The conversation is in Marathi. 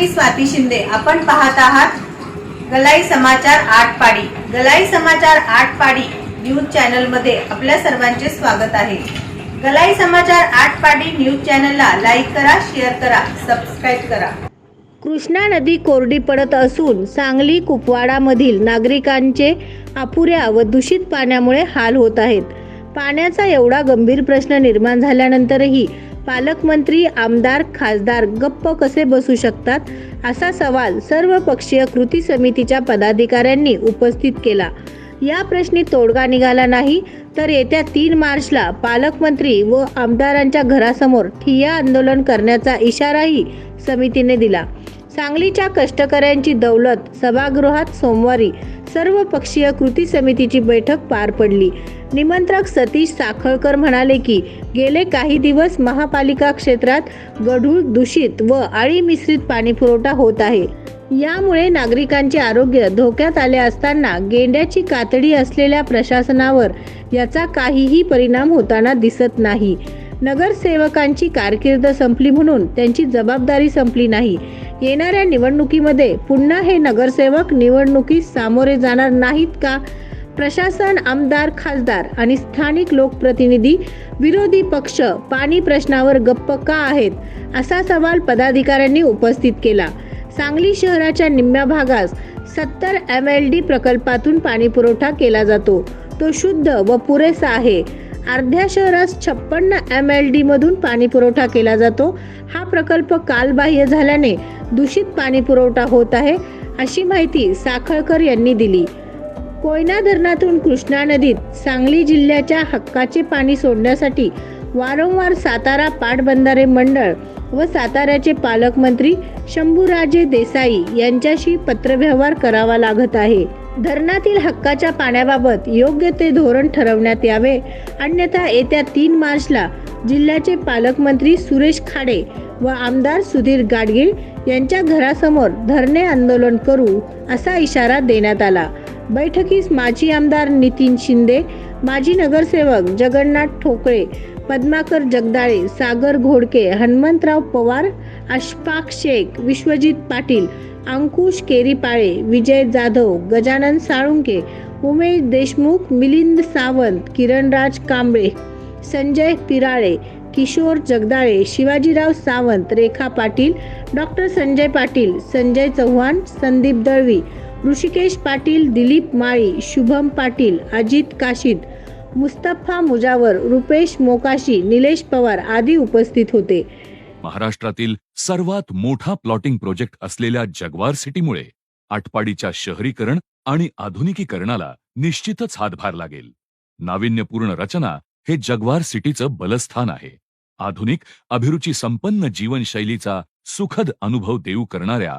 मी स्वाती शिंदे. आपण पाहत आहात गलाई समाचार आठ पाडी गलाई समाचार आठ पाडी न्यूज चॅनलमध्ये आपल्या सर्वांचे स्वागत आहे. गलाई समाचार आठ पाडी न्यूज चॅनलला लाईक करा शेअर करा सबस्क्राईब करा. कृष्णा नदी कोरडी पडत असून सांगली कुपवाडामधील नागरिकांचे अपुऱ्या व दूषित पाण्यामुळे हाल होत आहेत. पाण्याचा एवढा गंभीर प्रश्न निर्माण झाल्यानंतरही पालकमंत्री आमदार खासदार गप्प कसे बसू शकतात? असा सवाल सर्व पक्षीय कृती समितीच्या पदाधिकाऱ्यांनी उपस्थित केला. या प्रश्नी तोडगा निघाला नाही तर येत्या तीन मार्चला पालकमंत्री व आमदारांच्या घरासमोर ठिय्या आंदोलन करण्याचा इशाराही समितीने दिला. सांगलीच्या कष्टकऱ्यांची दौलत सभागृहात सोमवारी सर्व पक्षीय कृती समितीची बैठक पार पडली. निमंत्रक सतीश साखळकर म्हणाले की गेले काही दिवस महापालिका क्षेत्रात गढूळ दूषित व आळी मिश्रित पाणीपुरवठा होत आहे. यामुळे नागरिकांचे आरोग्य धोक्यात आले असताना गेंड्याची कातडी असलेल्या प्रशासनावर याचा काहीही परिणाम होताना दिसत नाही. नगरसेवकांची कारकीर्द संपली म्हणून त्यांची जबाबदारी संपली नाही. येणाऱ्या निवडणुकीमध्ये पुन्हा हे नगरसेवक निवडणुकीस सामोरे जाणार नाहीत का? प्रशासन आमदार खासदार आणि स्थानिक लोकप्रतिनिधी विरोधी पक्ष पाणी प्रश्नावर गप्प का आहेत असा सवाल पदाधिकाऱ्यांनी उपस्थित केला. सांगली शहराच्या निम्म्या भागास सत्तर एम एल डी प्रकल्पातून पाणी पुरवठा केला जातो. तो शुद्ध व पुरेसा आहे. अर्ध्या शहरास छप्पन्न एम एल डी मधून पाणी पुरवठा केला जातो. हा प्रकल्प कालबाह्य झाल्याने दूषित पाणी पुरवठा होत आहे अशी माहिती साखळकर यांनी दिली. कोयना धरणातून कृष्णा नदीत सांगली जिल्ह्याच्या हक्काचे पाणी सोडण्यासाठी वारंवार सातारा पाटबंधारे मंडळ व साताऱ्याचे पालकमंत्री शंभूराजे देसाई यांच्याशी पत्रव्यवहार करावा लागत आहे. धरणातील हक्काच्या पाण्याबाबत योग्य ते धोरण ठरवण्यात यावे. अन्यथा येत्या तीन मार्चला जिल्ह्याचे पालकमंत्री सुरेश खाडे व आमदार सुधीर गाडगीळ यांच्या घरासमोर धरणे आंदोलन करू असा इशारा देण्यात आला. बैठकीस माजी आमदार नितीन शिंदे माजी नगरसेवक जगन्नाथ ठोकळे पद्माकर जगदाळे सागर घोडके हनुमंतराव पवार अशफाक शेख विश्वजित पाटील अंकुश केरीपाळे विजय जाधव गजानन साळुंके उमेश देशमुख मिलिंद सावंत किरणराज कांबळे संजय पिराळे किशोर जगदाळे शिवाजीराव सावंत रेखा पाटील डॉक्टर संजय पाटील संजय चव्हाण संदीप दळवी ऋषिकेश पाटील दिलीप माळी शुभम पाटील अजित काशीद मुस्तफा मुजावर रुपेश मोकाशी निलेश पवार आदी उपस्थित होते. महाराष्ट्रातील सर्वात मोठा प्लॉटिंग प्रोजेक्ट असलेल्या जगवार सिटीमुळे आटपाडीच्या शहरीकरण आणि आधुनिकीकरणाला निश्चितच हातभार लागेल. नाविन्यपूर्ण रचना हे जगवार सिटीचं बलस्थान आहे. आधुनिक अभिरुची संपन्न जीवनशैलीचा सुखद अनुभव देऊ करणाऱ्या